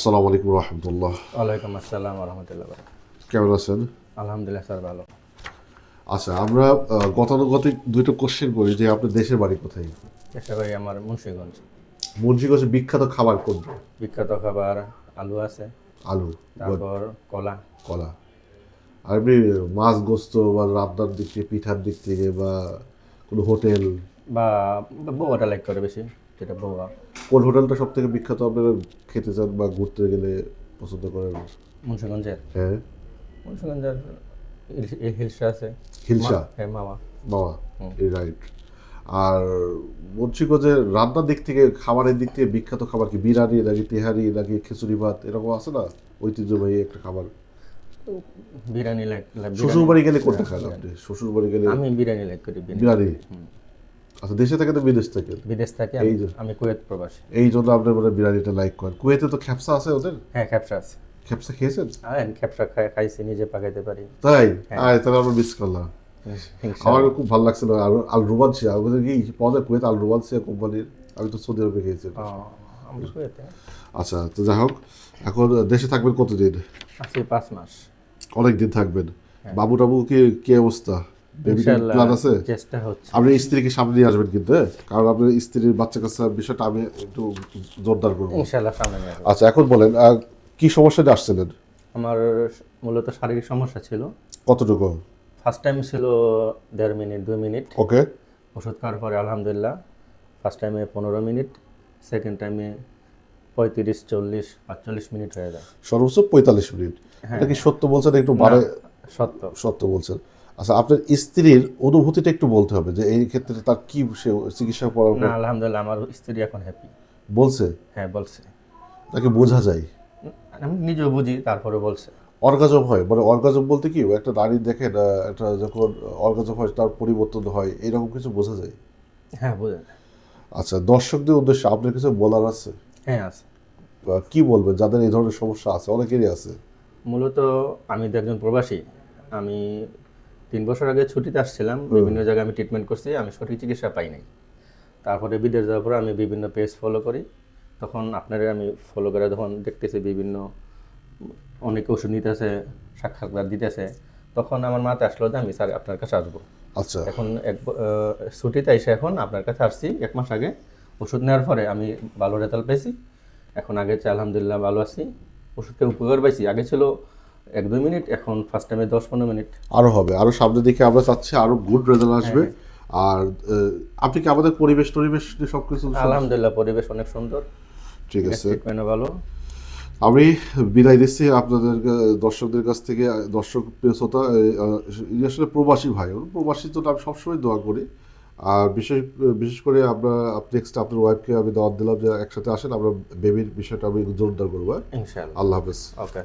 আসসালামু আলাইকুম রহমতুল্লাহ। ওয়ালাইকুম আসসালাম রহমতুল্লাহ কেমন আছেন? আলহামদুলিল্লাহ স্যার ভালো। আচ্ছা আমরা গতানুগতিক দুইটা কোশ্চেন করি যে আপনার দেশের বাড়ি কোথায়? চেষ্টা করি আমার মুন্সিগঞ্জ। মুন্সিগঞ্জে বিখ্যাত খাবার কোনটা? বিখ্যাত খাবার আলু আছে আলু তারপর কলা। কলা। আর এমনি মাছ গোস্ত বা রান্নার দিক থেকে পিঠার দিক থেকে বা কোনো হোটেল? বা বউটা লাইক করে বেশি যেটা বউয়া কোন হোটেলটা সব থেকে বিখ্যাত? আপনারা খেতে চান বা ঘুরতে গেলে পছন্দ করেন? মুন্সিগঞ্জের হ্যাঁ। মুন্সিগঞ্জের হিল- হিলসা আছে। হিলসা? হ্যাঁ মামা। বাবা এই রাইট। আর মুন্সিগঞ্জের রান্নার দিক থেকে খাবারের দিক থেকে বিখ্যাত খাবার কি? বিরিয়ানি নাকি তেহারি নাকি খিচুড়ি ভাত? এরকম আছে না? ঐতিহ্যবাহী একটা খাবার? বিরিয়ানি লাইক শ্বশুর বাড়ি গেলে কোনটা খান আপনি? শ্বশুর বাড়ি গেলে আমি বিরিয়ানি লাইক করি বিরিয়ানি। আচ্ছা দেশে থাকে তো বিদেশ থেকে? বিদেশ থাকি এই আমি- কুয়েত প্রবাসী। এই জন্য আপনার মানে বিরিয়ানিটা লাইক করেন। কুয়েতে তো খ্যাপসা আছে ওদের? হ্যাঁ খ্যাপসা আছে। খ্যাপসা খেয়েছেন? হ্যাঁ খ্যাপসা খাই- খাইছি নিজে পাকাইতে পারি। তাই? আয় তাহলে আমরা মিস করলাম। আমার খুব ভালো লাগছিল আর আল রুবানসিয়া আমাদের কি পাওয়া যায় কুয়েত আল রুবানসিয়া কোম্পানির? আমি তো সৌদি আরবে খেয়েছি আচ্ছা তো যাই হোক এখন দেশে থাকবেন কতদিন? আছি পাঁচ মাস। অনেক দিন থাকবেন। বাবু টাবু কি কি অবস্থা? আছে? চেষ্টা হচ্ছে। আপনি স্ত্রীকে সামনে নিয়ে আসবেন কিন্তু হ্যাঁ? কারণ আপনার স্ত্রীর বাচ্চা কাচ্চা বিষয়টা আমি একটু জোরদার করব। ইনশাল্লাহ সামনে আচ্ছা এখন বলেন কি সমস্যা আসছিলেন? আমার মূলত শারীরিক সমস্যা ছিল। কতটুকু? ফার্স্ট টাইম ছিল দেড় মিনিট দুই মিনিট। ওকে। ওষুধ খাওয়ার পরে আলহামদুলিল্লাহ ফার্স্ট টাইমে পনেরো মিনিট সেকেন্ড টাইমে পঁয়ত্রিশ চল্লিশ পাঁচচল্লিশ মিনিট হয়ে যায়। সর্বোচ্চ পঁয়তাল্লিশ মিনিট। এটা কি সত্য বলছেন? একটু বাড়ে সত্য। সত্য বলছেন। আচ্ছা আপনার স্ত্রীর অনুভূতিটা একটু বলতে হবে যে এই ক্ষেত্রে তার কি সে চিকিৎসা পরামর্শ না আলহামদুলিল্লাহ আমার স্ত্রী এখন হ্যাপি বলছে? হ্যাঁ বলছে। তাকে বোঝা যায়। আমি নিজেও বুঝি তারপরে বলছে। অর্গাজম হয় মানে অর্গাজম বলতে কি একটা নারী দেখে একটা যখন অর্গাজম হয় তার পরিবর্তন হয় এরকম কিছু বোঝা যায়? হ্যাঁ বোঝা যায়। আচ্ছা দর্শকদের উদ্দেশ্যে আপনার কিছু বলার আছে? হ্যাঁ আছে। কি বলবেন যাদের এই ধরনের সমস্যা আছে অনেকেরই আছে? মূলত আমি তো একজন প্রবাসী আমি তিন বছর আগে ছুটিতে আসছিলাম বিভিন্ন জায়গায় আমি ট্রিটমেন্ট করছি আমি সঠিক চিকিৎসা পাই নাই। তারপরে বিদেশ যাওয়ার পরে আমি বিভিন্ন পেজ ফলো করি। তখন আপনারা আমি ফলো করে তখন দেখতেছি বিভিন্ন অনেক ওষুধ নিতেছে সাক্ষাৎকার দিতেছে তখন আমার মাথায় আসলো যে আমি স্যার আপনার কাছে আসব। আচ্ছা। এখন এক ছুটিতে এসে এখন আপনার কাছে আসছি এক মাস আগে। ওষুধ নেওয়ার পরে আমি ভালো রেজাল্ট পেয়েছি এখন আগে আলহামদুলিল্লাহ ভালো আছি ওষুধকে উপকার পাইছি। আগে ছিল এক দুই মিনিট এখন ফার্স্ট টাইমে দশ পনেরো মিনিট। আরও হবে আরও সামনের দিকে আমরা চাচ্ছি আরও গুড রেজাল্ট আসবে। আর আপনি কি আমাদের পরিবেশ টরিবেশ নিয়ে সবকিছু আলহামদুলিল্লাহ পরিবেশ অনেক সুন্দর। ঠিক আছে। ভালো। আমি বিদায় দিচ্ছি আপনাদের দর্শকদের কাছ থেকে দর্শক শ্রোতা ইনি আসলে প্রবাসী ভাই প্রবাসীর জন্য আমি সবসময় দোয়া করি। আর বিশেষ বিশেষ করে আমরা নেক্সট আপনার ওয়াইফকে আমি দাওয়াত দিলাম যে একসাথে আসেন আমরা বেবির বিষয়টা আমি জোরদার করব হ্যাঁ? আল্লাহ হাফেজ। ওকে